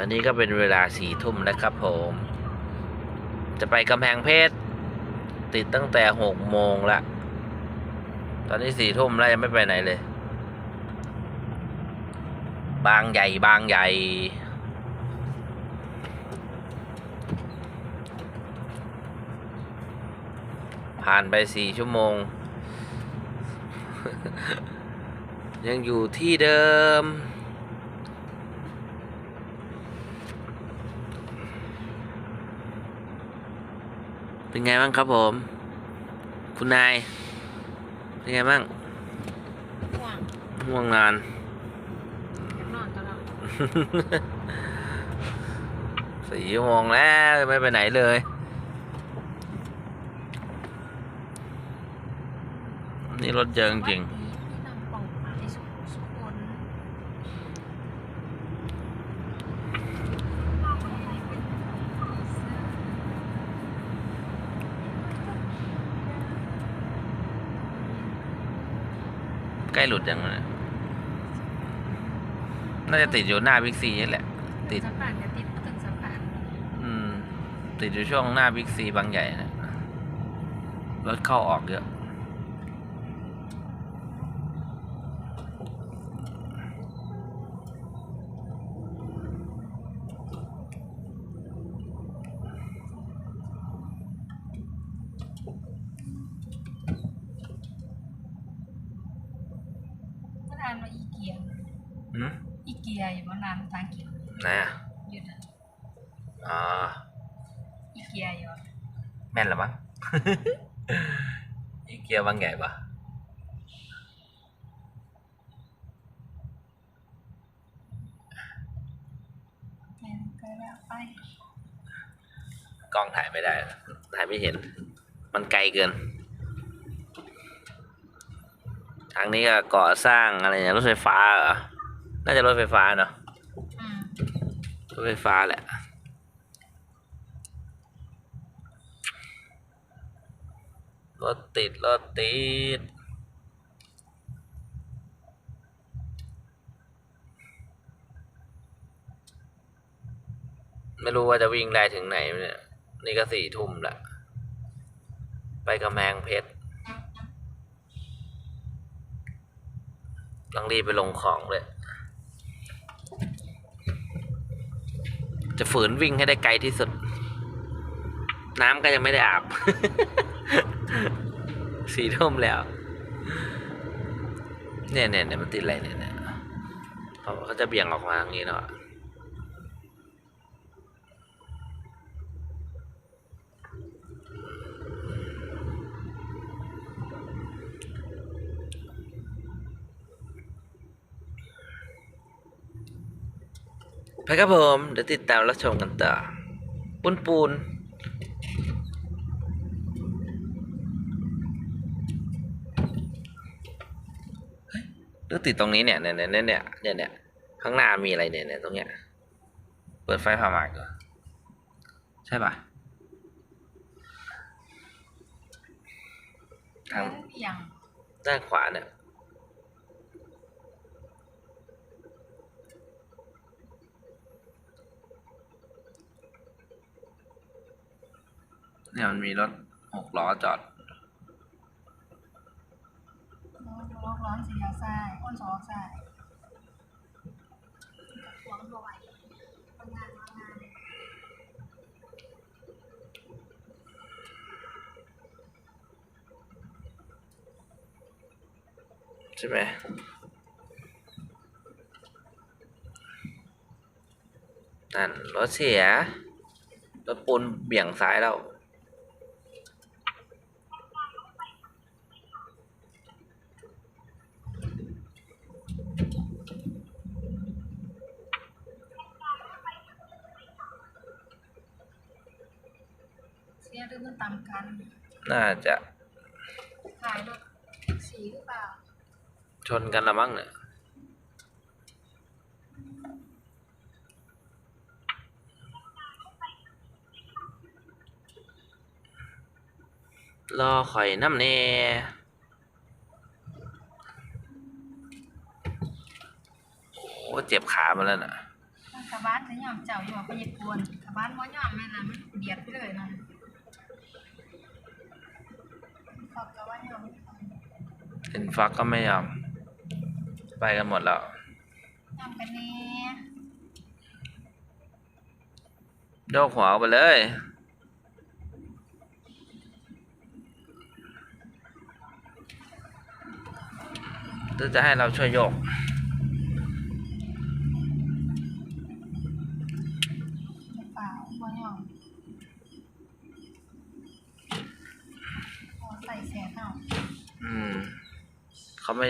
ตอนนี้ก็เป็นเวลาสี่ทุ่มนะครับผม จะไปกำแพงเพชรติดตั้งแต่หกโมงละ ตอนนี้สี่ทุ่มแล้วยังไม่ไปไหนเลย บางใหญ่บางใหญ่ ผ่านไปสี่ชั่วโมง ยังอยู่ที่เดิม เป็นไงบ้างครับผม คุณนาย เป็นไงบ้าง ห่วงง่วงนานนอนตลอดสี่ชั่วโมงแล้วไม่ไปไหนเลย นี่รถเยอะจริง วันนี้พี่นำกล่องมาให้สุสุคน ๆใก ล้หลุดยังไงน่าจะติดอยู่หน้าบิ๊กซีนี่แหละ ติดสะพานจะติดถึงสะพานอืม ติดอยู่ช่วงหน้าบิ๊กซีบางใหญ่นะรถเข้าออกเยอะ เมื่อนานมาอีเกีย อืม อีเกียอยู่เมื่อนานทางกินไหนอะอยู่นะอ๋ออีเกียอยู่แม่นเหรือมั้ง อีเกียบางใหญ่ปะแม่นก็แล้วไปกล้องถ่ายไม่ได้ ถ่ายไม่เห็น มันไกลเกิน ทางนี้ก็ก่อสร้างอะไรเนี่ยรถไฟฟ้าเหรอ น่าจะรถไฟฟ้าเนาะอืมรถไฟฟ้าแหละรถติด รถติด ไม่รู้ว่าจะวิ่งได้ถึงไหนเนี่ย นี่ก็สี่ทุ่มละ ไปกำแพงเพชรต้องรีบไปลงของเลย จะฝืนวิ่งให้ได้ไกลที่สุด น้ำก็ยังไม่ได้อาบสีทุ่มแล้ว เนี่ยเนี่ยเนี่ยมันติดอะไรเนี่ยเนี่ยเขาเขาจะเบี่ยงออกมาอย่างนี้เนาะ ไปครับผมเดี๋ยวติดตามรับชมกันต่อปูนปูนเฮ้ยหรือติดตรงนี้เนี่ยเนี่ยเนี่ยเนี่ยเนี่ยเนี่ยเนี่ยข้างหน้ามีอะไรเนี่ยเนี่ยตรงเนี้ยเปิดไฟผ่าหมากก่อนใช่ปะทางแล้วอย่างด้านขวาเนี่ย เนี่ยมันมีรถหกล้อจอดร้อนร้อนสียาซ้ายอ้นสองซ้ายหวงบ่ไหวทำงานทำงานใช่ไหมนั่นรถเสียรถปูนเบี่ยงซ้ายแล้ว เสียหรื อมันตามกัน น่าจะขายรถสีหรือเปล่า ชนกันละมั้งเนี่ยรอข่อยน้ำเน่โอ้เจ็บขามาแล้วน่ะถ้ากระบ้านจะยอมเจ้าอยู่ว่าไปญี่ปุ่นกระบ้านบ่ยอมแม่นะมันเบียดไปเลยนะขอบกระว่ายอม เห็นฟักก็ไม่ยอม ไปกันหมดแล้วยอมกันแน่โยกหัวออกไปเลยหรือจะให้เราช่วยโยก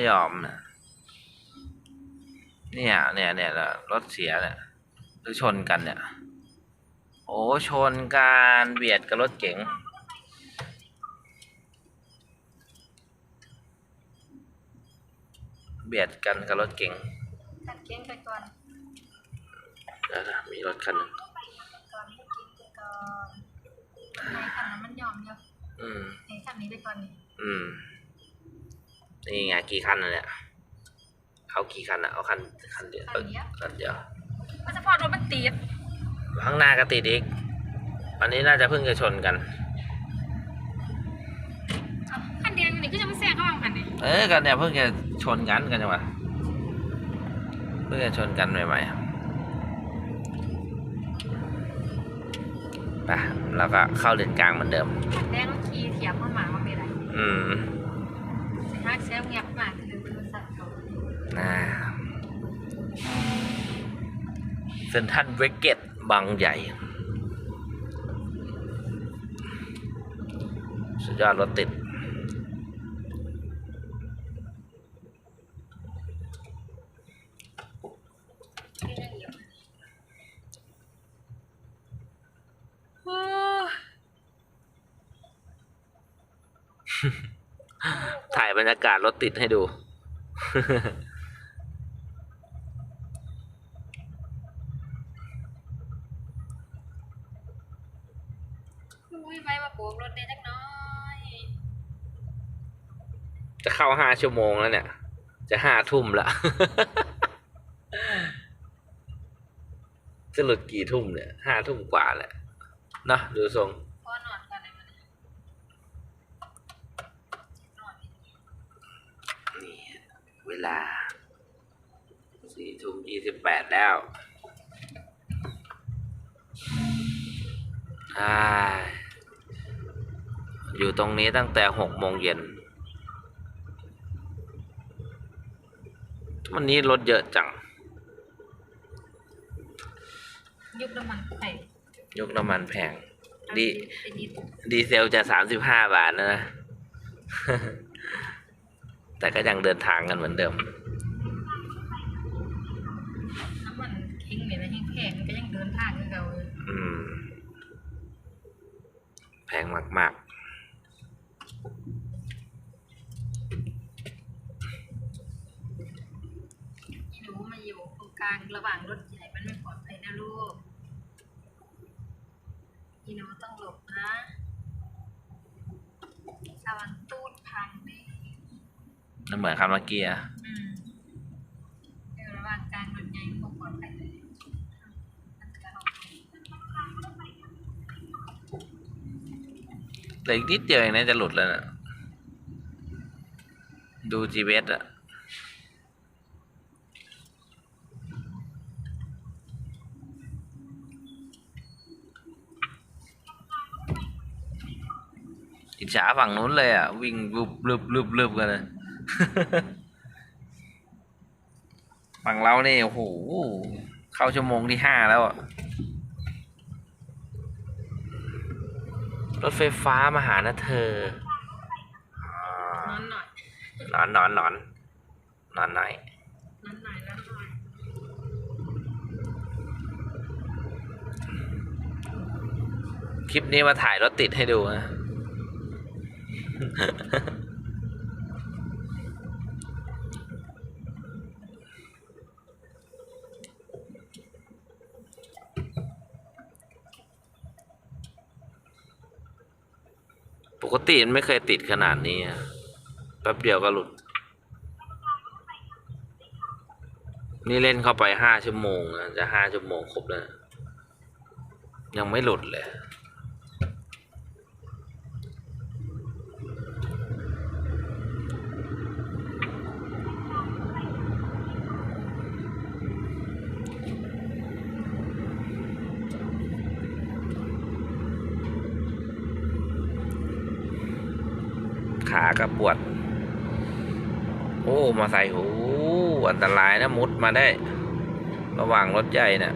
ยอมนะเนี่ยเนี่ยเนี่ยแหละรถเสียเนี่ยหรือชนกันเนี่ยโอ้ชนกันเบียดกับรถเก๋งเบียดกันกับรถเก๋งกัดเก้งไปก่อนเดี๋ยวนะมีรถคันหนึงก่อนให้กินไปก่อนในคันนั้นมันยอมเยอะอืมในคันนี้ไปก่อนนี่อืม นี่ไงกี่คันนะเนี่ยเอากี่คันอะเอาคันคันเดียวคันเดียว คันเดียวมันจะพอรถมันติดข้างหน้าก็ติดอีกอันนี้น่าจะเพิ่งจะชนกันคันเดียวนี่ก็จะมาแซงเข้ามาคันนี้เออกันเนี่ยเพิ่งจะชนกันกันจังหวะเพิ่งจะชนกันใหม่ๆไปเราก็เข้าเลนกลางเหมือนเดิมคันแดงมันขี่เถียบเข้ามาว่าไม่ได้ อืม สิฮักเซลเงียบมากคือคือสัตว์เขาน่าเซนทันเวกเกตบางใหญ่ สุดยอดรถติด ที่นั่งอยู่โอ้ ถ่าย บรรยากาศรถติดให้ดู อุ้ยไปมาโบกรถได้จักหน้อย จะเข้าห้าชั่วโมงแล้วเนี่ย จะห้าทุ่มละ จะหลุดกี่ทุ่มเนี่ยห้าทุ่มกว่าแหละเนอะดูทรง แปดแล้วออยู่ตรงนี้ตั้งแต่หกโมงเย็นวันนี้รถเยอะจัง ยุกน้ำมันแพงยุกน้ำมันแพง ดี ดีเซลจะสามสิบห้าบาทนะ แต่ก็ยังเดินทางกันเหมือนเดิม งเนี่ยนะแห้งๆมันก็ยังเดินทางคือเก่าอืม แพงมากอีหนูมาอยู่ตรงกลางระหว่างรถใหญ่มันไม่ปลอดภัยนะลูกอีหนูต้องหลบนะระวังตูดพังดิๆนั่นเหมือนคำเมื่อกี้อะอืมอยู่ระหว่างกลางรถใหญ่มันก็ปลอดภัยเลยมันจะเอา เหลืออีกนิดเดียวเองนะจะหลุดแล้วนะดู GPS อะอิจฉาฝั่งนู้นเลยอะ วิ่งรุบรุบรุบรุบกันเลย ฝั่งเราเนี่ยโอ้โห เข้าชั่วโมงที่ห้าแล้วอะ รถไฟฟ้ามาหานะเธอ นอนหน่อยนอนนอนนอนนอนหน่อย นอนหน่อยนอนหน่อยคลิปนี้มาถ่ายรถติดให้ดูนะ กติมันไม่เคยติดขนาดนี้แป๊บเดียวก็หลุด นี่เล่นเข้าไปห้าชั่วโมงจะห้าชั่วโมงครบแล้ว ยังไม่หลุดเลย ขากระปวด โอ้ มาใส่หูอันตรายนะมุดมาได้ ระหว่างรถใหญ่เนี่ย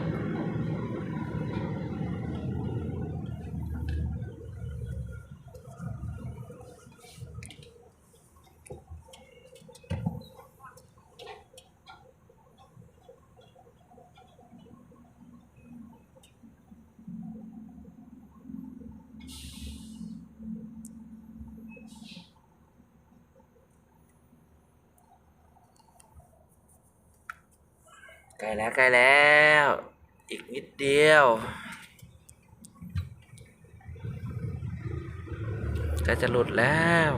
แล้วใกล้แล้ว อีกนิดเดียวใกล้จะหลุดแล้ว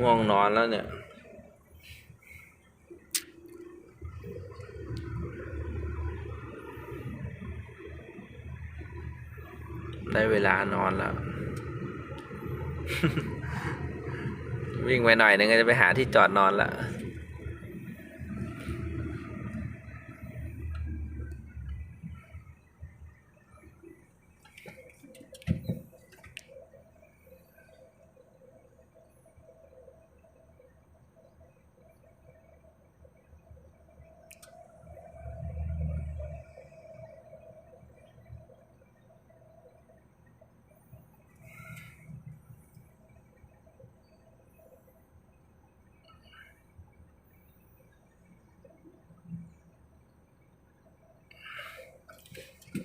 ง่วงนอนแล้วเนี่ยได้เวลานอนแล้ว วิ่งไปหน่อยนึงก็จะไปหาที่จอดนอนละ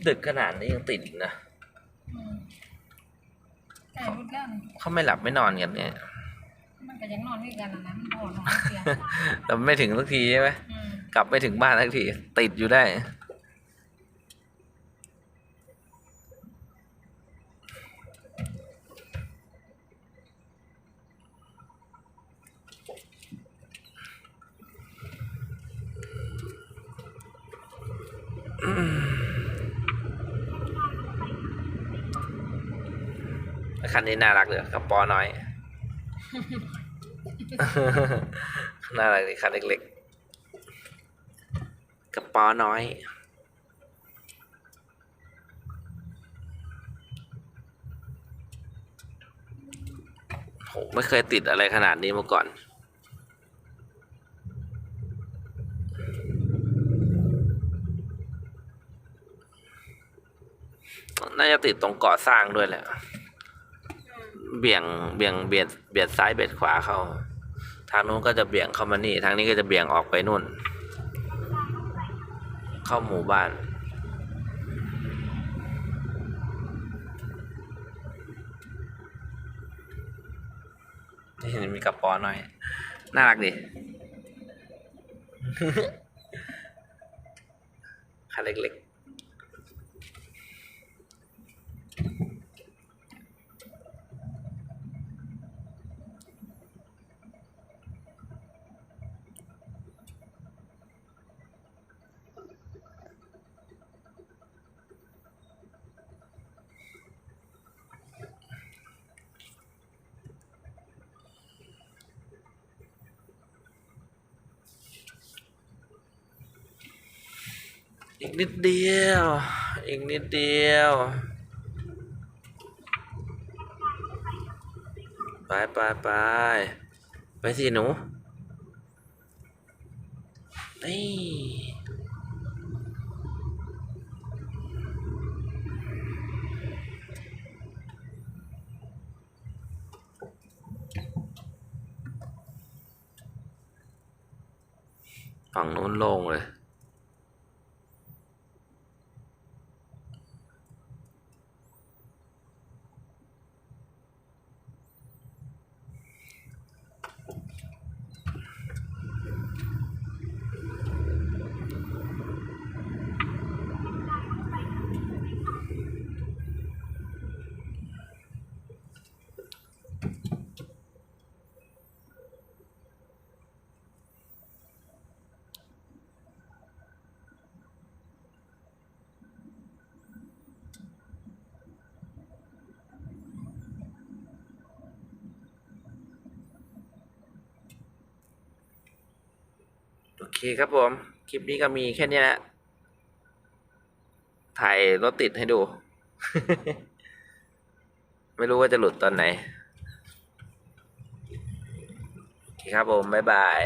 ดึกขนาดนี้ยังติดอีกนะอืมไก่รุดแล้วนี่เขาไม่หลับไม่นอนกันเนี่ย มันก็ยังนอนด้วยกันนะนะมันพอนอนเสียแต่ไม่ถึงสักทีใช่ไหมอืมกลับไม่ถึงบ้านสักที ติดอยู่ได้ คันนี้น่ารักเลยกระป๋อน้อย น่ารักดีคันเล็กๆกระป๋อน้อยโหไม่เคยติดอะไรขนาดนี้มาก่อนน่าจะติดตรงก่อสร้างด้วยแหละ เบี่ยงเบี่ยงเบียดเบียดซ้ายเบียดขวาเข้า ทางนู้นก็จะเบี่ยงเข้ามานี่ ทางนี้ก็จะเบี่ยงออกไปนู่น เข้าหมู่บ้านนี่มีกระป๋อหน่อย น่ารักดิคันเล็กๆ อีกนิดเดียว อีกนิดเดียว ไปไปไปไปสิหนูนี่ฝั่งนู้นโล่งเลย เคครับผม คลิปนี้ก็มีแค่นี้แหละ ถ่ายรถติดให้ดู ไม่รู้ว่าจะหลุดตอนไหน โอเคครับผม บ๊ายบาย